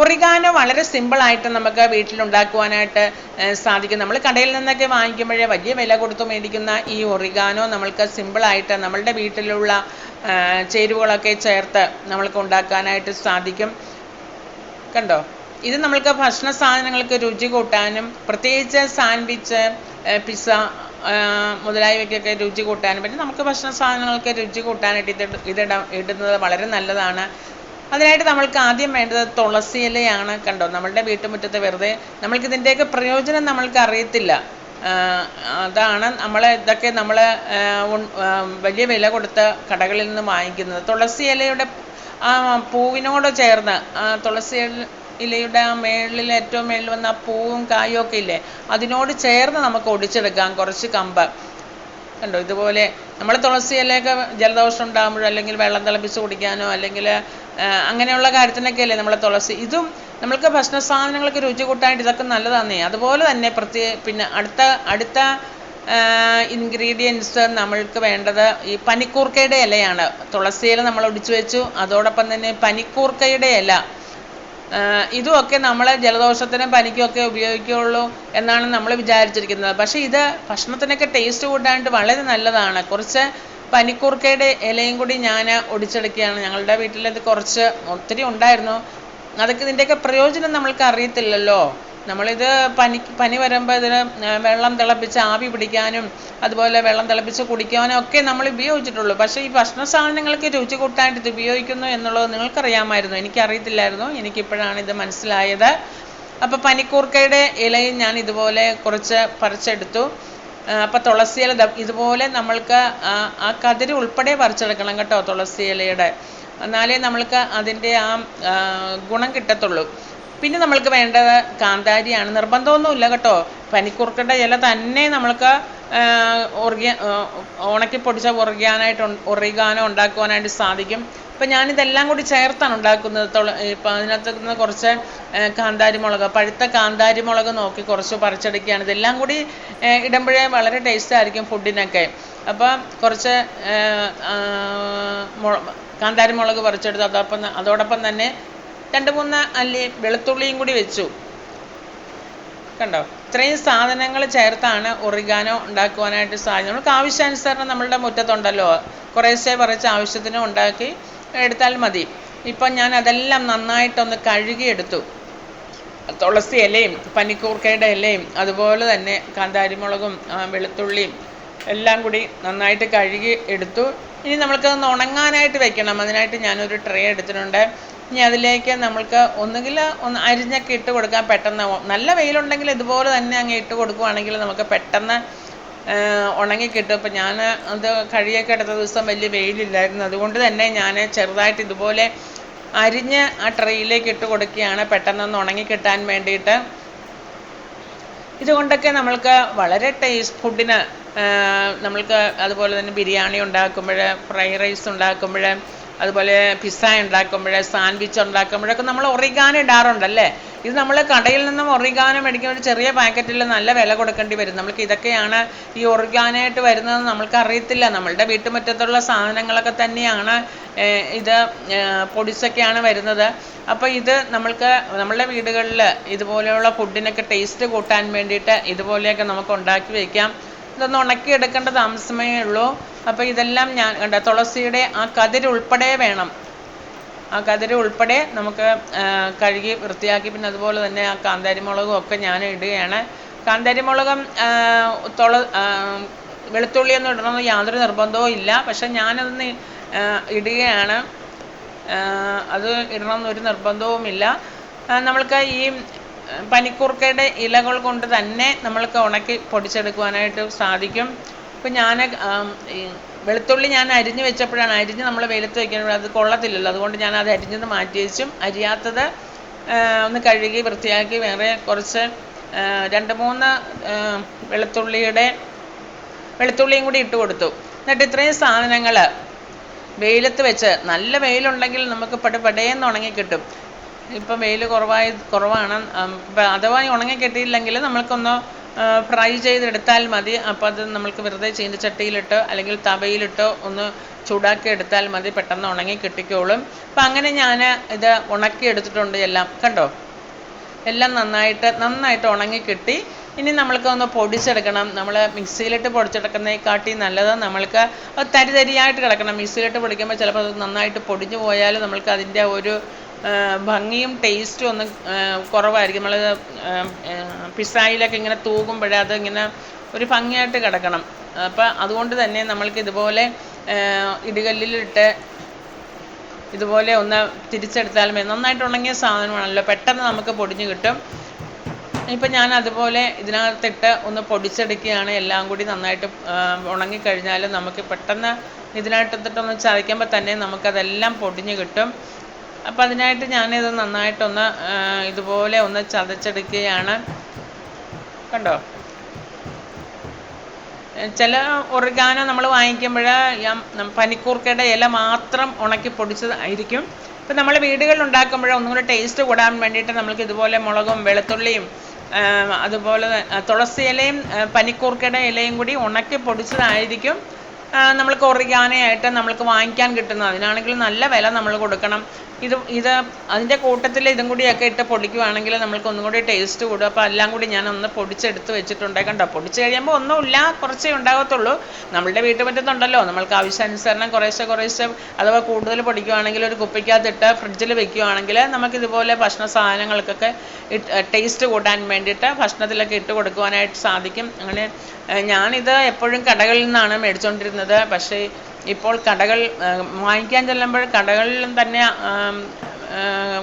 Oregano വളരെ സിമ്പിളായിട്ട് നമുക്ക് വീട്ടിലുണ്ടാക്കുവാനായിട്ട് സാധിക്കും. നമ്മൾ കടയിൽ നിന്നൊക്കെ വാങ്ങിക്കുമ്പോഴേ വലിയ വില കൊടുത്ത് മേടിക്കുന്ന ഈ ഒറിഗാനോ നമ്മൾക്ക് സിമ്പിളായിട്ട് നമ്മളുടെ വീട്ടിലുള്ള ചേരുവകളൊക്കെ ചേർത്ത് നമ്മൾക്ക് ഉണ്ടാക്കാനായിട്ട് സാധിക്കും. കണ്ടോ? ഇത് നമ്മൾക്ക് ഭക്ഷണ സാധനങ്ങൾക്ക് രുചി കൂട്ടാനും പ്രത്യേകിച്ച് സാൻഡ്വിച്ച് പിസ്സ മുതലായവയ്ക്കൊക്കെ രുചി കൂട്ടാനും. പറ്റും നമുക്ക് ഭക്ഷണ സാധനങ്ങൾക്ക് രുചി കൂട്ടാനായിട്ട് ഇത് ഇതിട ഇടുന്നത് വളരെ നല്ലതാണ്. അതിനായിട്ട് നമ്മൾക്ക് ആദ്യം വേണ്ടത് തുളസി ഇലയാണ് കണ്ടോ? നമ്മളുടെ വീട്ടുമുറ്റത്ത് വെറുതെ നമ്മൾക്ക് ഇതിന്റെയൊക്കെ പ്രയോജനം നമ്മൾക്ക് അറിയത്തില്ല. അതാണ് നമ്മൾ ഇതൊക്കെ നമ്മൾ വലിയ വില കൊടുത്ത് കടകളിൽ നിന്ന് വാങ്ങിക്കുന്നത്. തുളസി ഇലയുടെ ആ പൂവിനോട് ചേർന്ന് തുളസി ഇലയുടെ ആ മേളിൽ ഏറ്റവും മേളിൽ വന്ന ആ പൂവും കായും ഒക്കെ ഇല്ലേ? അതിനോട് ചേർന്ന് നമുക്ക് ഒടിച്ചെടുക്കാം കുറച്ച് കമ്പ്. കണ്ടോ? ഇതുപോലെ നമ്മൾ തുളസി ഇലയൊക്കെ ജലദോഷം ഉണ്ടാകുമ്പോഴോ അല്ലെങ്കിൽ വെള്ളം തിളപ്പിച്ച് കുടിക്കാനോ അല്ലെങ്കിൽ അങ്ങനെയുള്ള കാര്യത്തിനൊക്കെ അല്ലേ നമ്മൾ തുളസി. ഇതും നമ്മൾക്ക് ഭക്ഷണ സാധനങ്ങൾക്ക് രുചി കൂട്ടാനായിട്ട് ഇതൊക്കെ നല്ലതാന്നേ. അതുപോലെ തന്നെ പ്രത്യേക പിന്നെ അടുത്ത അടുത്ത ഇൻഗ്രീഡിയൻസ് നമ്മൾക്ക് വേണ്ടത് ഈ പനിക്കൂർക്കയുടെ ഇലയാണ്. തുളസിയില നമ്മൾ ഒടിച്ചു വെച്ചു. അതോടൊപ്പം തന്നെ പനിക്കൂർക്കയുടെ ഇല. ഇതുമൊക്കെ നമ്മളെ ജലദോഷത്തിനും പനിക്കുമൊക്കെ ഉപയോഗിക്കുകയുള്ളൂ എന്നാണ് നമ്മൾ വിചാരിച്ചിരിക്കുന്നത്. പക്ഷേ ഇത് ഭക്ഷണത്തിനൊക്കെ ടേസ്റ്റ് കൂട്ടാനായിട്ട് വളരെ നല്ലതാണ്. കുറച്ച് പനിക്കൂർക്കയുടെ ഇലയും കൂടി ഞാൻ ഒടിച്ചെടുക്കുകയാണ്. ഞങ്ങളുടെ വീട്ടിൽ ഇത് കുറച്ച് ഒത്തിരി ഉണ്ടായിരുന്നു. അതൊക്കെ ഇതിന്റെയൊക്കെ പ്രയോജനം നമ്മൾക്ക് അറിയത്തില്ലല്ലോ. നമ്മളിത് പനി പനി വരുമ്പോൾ ഇതിന് വെള്ളം തിളപ്പിച്ച് ആവി പിടിക്കാനും അതുപോലെ വെള്ളം തിളപ്പിച്ച് കുടിക്കാനും ഒക്കെ നമ്മൾ ഉപയോഗിച്ചിട്ടുള്ളൂ. പക്ഷേ ഈ ഭക്ഷണ സാധനങ്ങൾക്ക് രുചി കൂട്ടാനായിട്ട് ഇത് ഉപയോഗിക്കുന്നു എന്നുള്ളത് നിങ്ങൾക്കറിയാമായിരുന്നു. എനിക്കറിയത്തില്ലായിരുന്നു. എനിക്കിപ്പോഴാണ് ഇത് മനസ്സിലായത്. അപ്പോൾ പനിക്കൂർക്കയുടെ ഇലയും ഞാൻ ഇതുപോലെ കുറച്ച് പറിച്ചെടുത്തു. അപ്പോൾ തുളസി ഇല ഇതുപോലെ നമ്മൾക്ക് ആ കതിര് ഉൾപ്പെടെ പറിച്ചെടുക്കണം കേട്ടോ തുളസി ഇലയുടെ. എന്നാലേ നമ്മൾക്ക് അതിന്റെ ആ, ഗുണം കിട്ടത്തുള്ളൂ. പിന്നെ നമ്മൾക്ക് വേണ്ടത് കാന്താരിയാണ്. നിർബന്ധമൊന്നുമില്ല കേട്ടോ. പനിക്കൂർക്കയുടെ ഇല തന്നെ നമ്മൾക്ക് ഉറങ്ങിയ ഉണക്കി പൊടിച്ച ഉറങ്ങാനായിട്ട് ഉറങ്ങാനോ ഉണ്ടാക്കുവാനായിട്ട് സാധിക്കും. ഇപ്പം ഞാനിതെല്ലാം കൂടി ചേർത്താണ് ഉണ്ടാക്കുന്നത്. ഇപ്പം അതിനകത്ത് നിന്ന് കുറച്ച് കാന്താരി മുളക് പഴുത്ത കാന്താരി മുളക് നോക്കി കുറച്ച് പറിച്ചെടുക്കുകയാണ്. ഇതെല്ലാം കൂടി ഇടുമ്പോഴേ വളരെ ടേസ്റ്റ് ആയിരിക്കും ഫുഡിനൊക്കെ അപ്പോൾ കുറച്ച് കാന്താരി മുളക് പറിച്ചെടുത്ത് അതോടൊപ്പം അതോടൊപ്പം തന്നെ രണ്ട് മൂന്ന് അല്ലി വെളുത്തുള്ളിയും കൂടി വെച്ചു. കണ്ടോ? ഇത്രയും സാധനങ്ങൾ ചേർത്താണ് ഒറിഗാനോ ഉണ്ടാക്കുവാനായിട്ട് സാധിക്കും നമുക്ക് ആവശ്യാനുസരണം നമ്മളുടെ മുറ്റത്തുണ്ടല്ലോ. കുറേശ്ശെ കുറച്ച് ആവശ്യത്തിന് ഉണ്ടാക്കി എടുത്താൽ മതി. ഇപ്പം ഞാൻ അതെല്ലാം നന്നായിട്ടൊന്ന് കഴുകിയെടുത്തു. തുളസി ഇലയും പനിക്കൂർക്കയുടെ ഇലയും അതുപോലെ തന്നെ കാന്താരിമുളകും വെളുത്തുള്ളിയും എല്ലാം കൂടി നന്നായിട്ട് കഴുകി എടുത്തു. ഇനി നമ്മൾക്ക് ഉണങ്ങാനായിട്ട് വെക്കണം. അതിനായിട്ട് ഞാനൊരു ട്രേ എടുത്തിട്ടുണ്ട്. ഇനി അതിലേക്ക് നമ്മൾക്ക് ഒന്നുകിൽ ഒന്ന് അരിഞ്ഞൊക്കെ ഇട്ട് കൊടുക്കാം പെട്ടെന്ന്. നല്ല വെയിലുണ്ടെങ്കിൽ ഇതുപോലെ തന്നെ അങ്ങ് ഇട്ട് കൊടുക്കുവാണെങ്കിൽ നമുക്ക് പെട്ടെന്ന് ഉണങ്ങി കിട്ടും. ഇപ്പം ഞാൻ അത് കഴിയൊക്കെ എടുത്ത ദിവസം വലിയ വെയിലില്ലായിരുന്നു. അതുകൊണ്ട് തന്നെ ഞാൻ ചെറുതായിട്ട് ഇതുപോലെ അരിഞ്ഞ് ആ ട്രെയിലേക്ക് ഇട്ട് കൊടുക്കുകയാണ് പെട്ടെന്നൊന്ന് ഉണങ്ങി കിട്ടാൻ വേണ്ടിയിട്ട്. ഇതുകൊണ്ടൊക്കെ നമ്മൾക്ക് വളരെ ടേസ്റ്റ് ഫുഡിന് നമ്മൾക്ക് അതുപോലെ തന്നെ ബിരിയാണി ഉണ്ടാക്കുമ്പോൾ ഫ്രൈഡ് റൈസ് ഉണ്ടാക്കുമ്പോൾ അതുപോലെ പിസ്സ ഉണ്ടാക്കുമ്പോൾ സാൻഡ്വിച്ച് ഉണ്ടാക്കുമ്പോഴൊക്കെ നമ്മൾ ഒറിഗാനോ ഇടാറുണ്ടല്ലേ? ഇത് നമ്മൾ കടയിൽ നിന്നും ഒറിഗാനോ മേടിക്കുന്ന ഒരു ചെറിയ പാക്കറ്റിൽ നല്ല വില കൊടുക്കേണ്ടി വരും. നമ്മൾക്ക് ഇതൊക്കെയാണ് ഈ ഒറിഗാനായിട്ട് വരുന്നത് നമ്മൾക്ക് അറിയത്തില്ല. നമ്മളുടെ വീട്ടുമുറ്റത്തുള്ള സാധനങ്ങളൊക്കെ തന്നെയാണ് ഇത് പൊടിച്ചൊക്കെയാണ് വരുന്നത്. അപ്പോൾ ഇത് നമ്മൾക്ക് നമ്മളുടെ വീടുകളിൽ ഇതുപോലെയുള്ള ഫുഡിനൊക്കെ ടേസ്റ്റ് കൂട്ടാൻ വേണ്ടിയിട്ട് ഇതുപോലെയൊക്കെ നമുക്ക് ഉണ്ടാക്കി വയ്ക്കാം ഇതൊന്ന് ഉണക്കി എടുക്കേണ്ട താമസമേ ഉള്ളൂ. അപ്പോൾ ഇതെല്ലാം ഞാൻ കണ്ട തുളസിയുടെ ആ കതിര് ഉൾപ്പെടെ വേണം. ആ കതിര് ഉൾപ്പെടെ നമുക്ക് കഴുകി വൃത്തിയാക്കി. പിന്നെ അതുപോലെ തന്നെ ആ കാന്താരിമുളകും ഒക്കെ ഞാൻ ഇടുകയാണ്. കാന്താരിമുളകും മുളകും തുള വെളുത്തുള്ളി വെളുത്തുള്ളിയൊന്നും ഇടണമെന്ന് യാതൊരു നിർബന്ധവും ഇല്ല. പക്ഷെ ഞാനതൊന്ന് ഇടുകയാണ്. അത് ഇടണമെന്നൊരു നിർബന്ധവുമില്ല. നമ്മൾക്ക് ഈ പനിക്കൂർക്കയുടെ ഇലകൾ കൊണ്ട് തന്നെ നമ്മൾക്ക് ഉണക്കി പൊടിച്ചെടുക്കുവാനായിട്ട് സാധിക്കും. ഇപ്പം ഞാൻ വെളുത്തുള്ളി ഞാൻ അരിഞ്ഞു വെച്ചപ്പോഴാണ് അരിഞ്ഞ് നമ്മൾ വെയിലത്ത് വെക്കുമ്പോൾ അത് കൊള്ളത്തില്ലല്ലോ. അതുകൊണ്ട് ഞാൻ അത് അരിഞ്ഞത് മാറ്റി വെച്ചും അരിയാത്തത് ഒന്ന് കഴുകി വൃത്തിയാക്കി വേറെ കുറച്ച് രണ്ട് മൂന്ന് വെളുത്തുള്ളിയുടെ വെളുത്തുള്ളിയും കൂടി ഇട്ട് കൊടുത്തു. എന്നിട്ട് ഇത്രയും സാധനങ്ങൾ വെയിലത്ത് വെച്ച് നല്ല വെയിലുണ്ടെങ്കിൽ നമുക്ക് പട പടേന്ന് ഉണങ്ങി കിട്ടും. ഇപ്പം വെയിൽ കുറവായ കുറവാണ്. അഥവാ ഉണങ്ങി കിട്ടിയില്ലെങ്കിൽ നമ്മൾക്കൊന്ന് ഫ്രൈ ചെയ്തെടുത്താൽ മതി. അപ്പോൾ അത് നമ്മൾക്ക് വെറുതെ ചീനച്ചട്ടിയിലിട്ടോ അല്ലെങ്കിൽ തവയിലിട്ടോ ഒന്ന് ചൂടാക്കി എടുത്താൽ മതി. പെട്ടെന്ന് ഉണങ്ങി കിട്ടിക്കോളും. അപ്പം അങ്ങനെ ഞാൻ ഇത് ഉണക്കി എടുത്തിട്ടുണ്ട് എല്ലാം. കണ്ടോ? എല്ലാം നന്നായിട്ട് നന്നായിട്ട് ഉണങ്ങി കിട്ടി. ഇനി നമ്മൾക്ക് ഒന്ന് പൊടിച്ചെടുക്കണം. നമ്മൾ മിക്സിയിലിട്ട് പൊടിച്ചെടുക്കുന്നതിനെക്കാട്ടി നല്ലത് നമ്മൾക്ക് തരി തരിയായിട്ട് കിടക്കണം. മിക്സിയിലിട്ട് പൊടിക്കുമ്പോൾ ചിലപ്പോൾ അത് നന്നായിട്ട് പൊടിഞ്ഞു പോയാൽ നമ്മൾക്ക് അതിന്റെ ഒരു ഭംഗിയും ടേസ്റ്റും ഒന്ന് കുറവായിരിക്കും. നമ്മൾ പിസായിലൊക്കെ ഇങ്ങനെ തൂകുമ്പോഴേ അത് ഇങ്ങനെ ഒരു ഭംഗിയായിട്ട് കിടക്കണം. അപ്പം അതുകൊണ്ട് തന്നെ നമ്മൾക്ക് ഇതുപോലെ ഇടുകല്ലിലിട്ട് ഇതുപോലെ ഒന്ന് തിരിച്ചെടുത്താൽ മതി. നന്നായിട്ട് ഉണങ്ങിയ സാധനമാണല്ലോ. പെട്ടെന്ന് നമുക്ക് പൊടിഞ്ഞ് കിട്ടും. ഇപ്പം ഞാൻ അതുപോലെ ഇതിനകത്തിട്ട് ഒന്ന് പൊടിച്ചെടുക്കുകയാണ്. എല്ലാം കൂടി നന്നായിട്ട് ഉണങ്ങിക്കഴിഞ്ഞാൽ നമുക്ക് പെട്ടെന്ന് ഇതിനകത്തിട്ടൊന്ന് ചതയ്ക്കുമ്പോൾ തന്നെ നമുക്കതെല്ലാം പൊടിഞ്ഞ് കിട്ടും. അപ്പം അതിനായിട്ട് ഞാനിത് നന്നായിട്ടൊന്ന് ഇതുപോലെ ഒന്ന് ചതച്ചെടുക്കുകയാണ്. കണ്ടോ? ചില ഒറിഗാനോ നമ്മൾ വാങ്ങിക്കുമ്പോൾ പനിക്കൂർക്കയുടെ ഇല മാത്രം ഉണക്കി പൊടിച്ചതായിരിക്കും. ഇപ്പം നമ്മൾ വീടുകളിൽ ഉണ്ടാക്കുമ്പോൾ ഒന്നും കൂടെ ടേസ്റ്റ് കൂടാൻ വേണ്ടിയിട്ട് നമുക്ക് ഇതുപോലെ മുളകും വെളുത്തുള്ളിയും അതുപോലെ തുളസി ഇലയും പനിക്കൂർക്കയുടെ ഇലയും കൂടി ഉണക്കി പൊടിച്ചതായിരിക്കും. നമ്മൾക്ക് ഒറിഗാനയായിട്ട് നമ്മൾക്ക് വാങ്ങിക്കാൻ കിട്ടുന്നത്. അതിനാണെങ്കിൽ നല്ല വില നമ്മൾ കൊടുക്കണം. ഇത് ഇത് അതിന്റെ കൂട്ടത്തിൽ ഇതും കൂടിയൊക്കെ ഇട്ട് പൊടിക്കുവാണെങ്കിൽ നമ്മൾക്ക് ഒന്നും കൂടി ടേസ്റ്റ് കൂടും. അപ്പോൾ എല്ലാം കൂടി ഞാൻ ഒന്ന് പൊടിച്ചെടുത്ത് വെച്ചിട്ടുണ്ട്. കണ്ടോ? പൊടിച്ച് കഴിയുമ്പോൾ ഒന്നുമില്ല. കുറച്ചേ ഉണ്ടാകത്തുള്ളൂ. നമ്മളുടെ വീട്ടുമുറ്റത്തുണ്ടല്ലോ നമ്മൾക്ക് ആവശ്യാനുസരണം കുറേശ്ശെ കുറേശ്ശെ അഥവാ കൂടുതൽ പൊടിക്കുവാണെങ്കിൽ ഒരു കുപ്പിക്കകത്തിട്ട് ഫ്രിഡ്ജിൽ വെക്കുവാണെങ്കിൽ നമുക്ക് ഇതുപോലെ ഭക്ഷണ സാധനങ്ങൾക്കൊക്കെ ടേസ്റ്റ് കൂട്ടാൻ വേണ്ടിയിട്ട് ഭക്ഷണത്തിലൊക്കെ ഇട്ട് കൊടുക്കുവാനായിട്ട് സാധിക്കും. അങ്ങനെ ഞാനിത് എപ്പോഴും കടകളിൽ നിന്നാണ് മേടിച്ചുകൊണ്ടിരുന്നത് പക്ഷേ ഇപ്പോൾ കടകൾ വാങ്ങിക്കാൻ ചെല്ലുമ്പോൾ കടകളിലും തന്നെ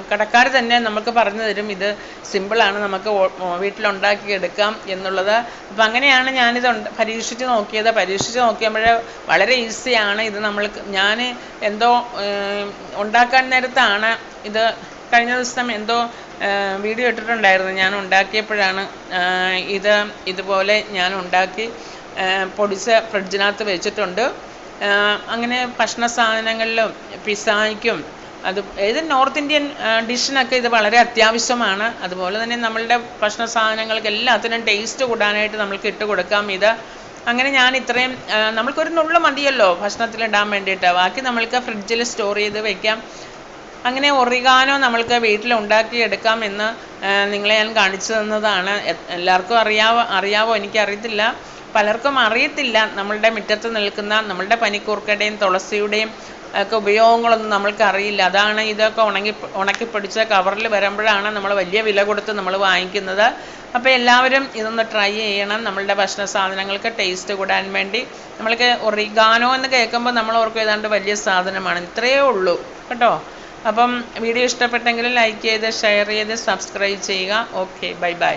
കടക്കാർ തന്നെ നമുക്ക് പറഞ്ഞു തരും ഇത് സിമ്പിളാണ് നമുക്ക് വീട്ടിലുണ്ടാക്കി എടുക്കാം എന്നുള്ളത്. അപ്പം അങ്ങനെയാണ് ഞാനിത് പരീക്ഷിച്ച് നോക്കിയത്. പരീക്ഷിച്ച് നോക്കിയപ്പോൾ വളരെ ഈസിയാണ് ഇത് നമ്മൾക്ക് ഞാൻ എന്തോ ഉണ്ടാക്കാൻ നേരത്താണ് ഇത് കഴിഞ്ഞ ദിവസം എന്തോ വീഡിയോ ഇട്ടിട്ടുണ്ടായിരുന്നു. ഞാൻ ഉണ്ടാക്കിയപ്പോഴാണ് ഇത് ഇതുപോലെ ഞാൻ ഉണ്ടാക്കി പൊടിച്ച് ഫ്രിഡ്ജിനകത്ത് വെച്ചിട്ടുണ്ട്. അങ്ങനെ ഭക്ഷണ സാധനങ്ങളിലും പിസായ്ക്കും അത് ഏത് നോർത്ത് ഇന്ത്യൻ ഡിഷിനൊക്കെ ഇത് വളരെ അത്യാവശ്യമാണ്. അതുപോലെ തന്നെ നമ്മളുടെ ഭക്ഷണ സാധനങ്ങൾക്ക് എല്ലാത്തിനും ടേസ്റ്റ് കൂടാനായിട്ട് നമ്മൾക്ക് ഇട്ട് കൊടുക്കാം. ഇത് അങ്ങനെ ഞാൻ ഇത്രയും നമ്മൾക്കൊരു നുള്ളു മതിയല്ലോ ഭക്ഷണത്തിലിടാൻ വേണ്ടിയിട്ട്. ബാക്കി നമ്മൾക്ക് ഫ്രിഡ്ജിൽ സ്റ്റോർ ചെയ്ത് വെക്കാം. അങ്ങനെ ഒറിഗാനോ നമ്മൾക്ക് വീട്ടിൽ ഉണ്ടാക്കിയെടുക്കാം എന്ന് നിങ്ങളെ ഞാൻ കാണിച്ചു തന്നതാണ്. എല്ലാവർക്കും അറിയാവോ അറിയാവോ എനിക്കറിയത്തില്ല. പലർക്കും അറിയത്തില്ല നമ്മളുടെ മുറ്റത്ത് നിൽക്കുന്ന നമ്മളുടെ പനിക്കൂർക്കയുടെയും തുളസിയുടെയും ഒക്കെ ഉപയോഗങ്ങളൊന്നും നമ്മൾക്ക് അറിയില്ല. അതാണ് ഇതൊക്കെ ഉണങ്ങി ഉണക്കി പിടിച്ച കവറിൽ വരുമ്പോഴാണ് നമ്മൾ വലിയ വില കൊടുത്ത് നമ്മൾ വാങ്ങിക്കുന്നത്. അപ്പോൾ എല്ലാവരും ഇതൊന്ന് ട്രൈ ചെയ്യണം. നമ്മളുടെ ഭക്ഷണ സാധനങ്ങൾക്ക് ടേസ്റ്റ് കൂടാൻ വേണ്ടി. നമ്മൾക്ക് ഒറിഗാനോ എന്ന് കേൾക്കുമ്പോൾ നമ്മൾ ഓർക്കും ഏതാണ്ട് വലിയ സാധനമാണ്. ഇത്രയേ ഉള്ളൂ. കേട്ടോ? അപ്പം വീഡിയോ ഇഷ്ടപ്പെട്ടെങ്കിൽ ലൈക്ക് ചെയ്ത് ഷെയർ ചെയ്ത് സബ്സ്ക്രൈബ് ചെയ്യുക. Okay bye bye